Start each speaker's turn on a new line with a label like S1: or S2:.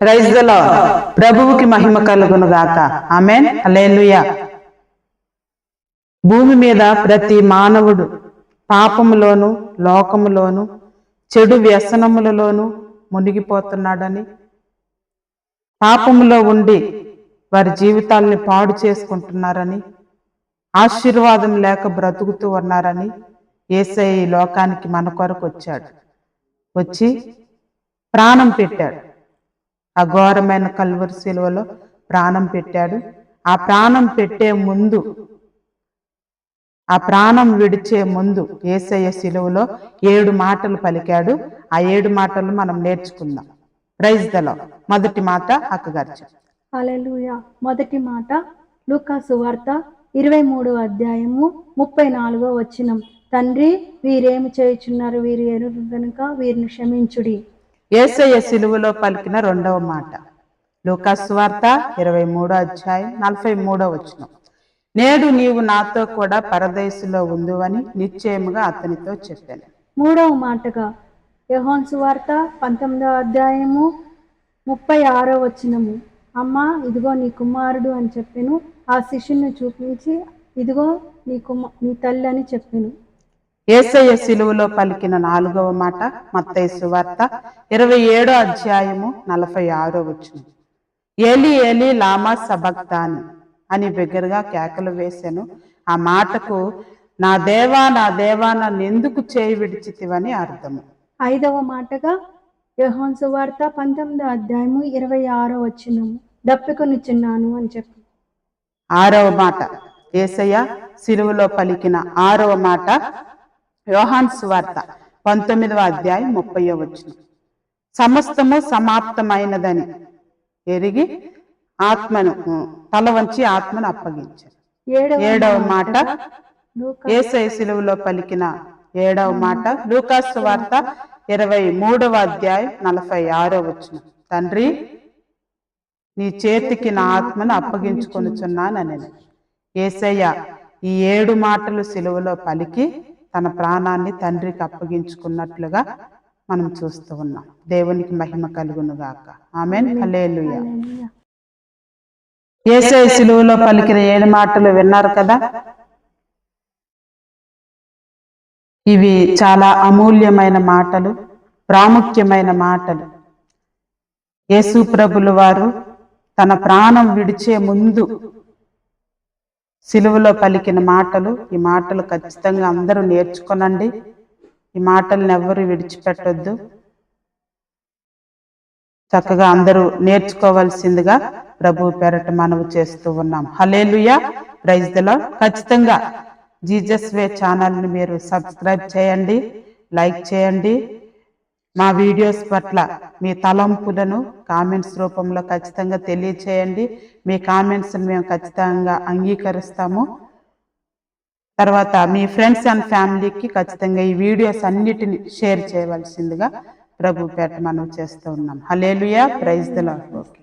S1: ప్రైజ్లో ప్రభువుకి మహిమ కలుగును గాక. ఆమెన్ హల్లెలూయా భూమి మీద ప్రతి మానవుడు పాపములోను లోకములోను చెడు వ్యసనములలోను మునిగిపోతున్నాడని పాపములో ఉండి వారి జీవితాల్ని పాడు చేసుకుంటున్నారని ఆశీర్వాదం లేక బ్రతుకుతూ ఉన్నారని ఏసై ఈ లోకానికి మన కొరకు వచ్చాడు. వచ్చి ప్రాణం పెట్టాడు. ఆ ఘోరమైన కల్వరి శిలువలో ప్రాణం పెట్టాడు. ఆ ప్రాణం పెట్టే ముందు ఆ ప్రాణం విడిచే ముందు ఏసయ్య శిలువలో ఏడు మాటలు పలికాడు. ఆ ఏడు మాటలు మనం నేర్చుకుందాం. ప్రైజ్ దలో మొదటి మాట అక్కగారు
S2: మొదటి మాట లూకా సువార్త ఇరవై మూడు అధ్యాయము ముప్పై నాలుగో వచ్చినం తండ్రి వీరేమి చేయుచున్నారు? వీరు ఎరుగు గనుక వీరిని క్షమించుడి.
S1: ఏసయ్య సిలువలో పలికిన రెండవ మాట. లోకాస్వార్త ఇరవై మూడో అధ్యాయం నలభై మూడో వచనం. నేడు నీవు నాతో కూడా పరదేశులో ఉందువని నిశ్చయముగా అతనితో చెప్పాను.
S2: మూడవ మాటగా యహోన్ సువార్త పంతొమ్మిదవ అధ్యాయము ముప్పై ఆరో వచనము. అమ్మా ఇదిగో నీ కుమారుడు అని చెప్పాను. ఆ శిష్యుని చూపించి ఇదిగో నీ కుమ నీ తల్లి అని చెప్పాను.
S1: ఏసయ్య సిలువలో పలికిన నాలుగవ మాట మత్తయి సువార్త ఇరవై ఏడో అధ్యాయము నలభై ఆరో వచనం. ఏలి ఏలి లామా సబక్తాని అని బిగ్గరగా కేకలు వేశాను ఆ మాటకు నా దేవా నా దేవా నన్ను ఎందుకు చేయి విడిచితివని అర్థము.
S2: ఐదవ మాటగా యోహాను సువార్త పంతొమ్మిదో అధ్యాయము ఇరవై ఆరో వచనము. దప్పికొనిచున్నాను అని చెప్పి.
S1: ఆరవ మాట. ఏసయ్య సిలువలో పలికిన ఆరవ మాట యోహాన్ సువార్త పంతొమ్మిదవ అధ్యాయం ముప్పయో వచ్చిన సమస్తము సమాప్తమైనదని ఎరిగి ఆత్మను తల వంచి ఆత్మను అప్పగించారు.
S2: ఏడవ
S1: మాట సిలువలో పలికిన ఏడవ మాట లూకాసు వార్త ఇరవై మూడవ అధ్యాయం నలభై ఆరో వచ్చిన తండ్రి నీ చేతికి నా ఆత్మను అప్పగించుకొనుచున్నానని ఏసయ్య ఈ ఏడు మాటలు సిలువలో పలికి తన ప్రాణాన్ని తండ్రికి అప్పగించుకున్నట్లుగా మనం చూస్తూ ఉన్నాం. దేవునికి మహిమ కలుగును గాక హల్లెలూయా. ఏసయ్య సిలువలో పలికిన ఏడు మాటలు విన్నారు కదా? ఇవి చాలా అమూల్యమైన మాటలు ప్రాముఖ్యమైన మాటలు. యేసు ప్రభులు వారు తన ప్రాణం విడిచే ముందు సిలువలో పలికిన మాటలు ఈ మాటలు ఖచ్చితంగా అందరూ నేర్చుకోనండి. ఈ మాటలను ఎవరు విడిచిపెట్టొద్దు. చక్కగా అందరూ నేర్చుకోవాల్సిందిగా ప్రభు పేరట మనవి చేస్తూ ఉన్నాం. హలేలుయా ప్రైజ్ దలో ఖచ్చితంగా జీజస్ వే ఛానల్ని మీరు సబ్స్క్రైబ్ చేయండి లైక్ చేయండి. మా వీడియోస్ పట్ల మీ తలంపులను కామెంట్స్ రూపంలో ఖచ్చితంగా తెలియచేయండి. మీ కామెంట్స్ని మేము ఖచ్చితంగా అంగీకరిస్తాము. తర్వాత మీ ఫ్రెండ్స్ అండ్ ఫ్యామిలీకి ఖచ్చితంగా ఈ వీడియోస్ అన్నిటిని షేర్ చేయవలసిందిగా ప్రభు పేట మనం చేస్తూ ఉన్నాం. Hallelujah praise the okay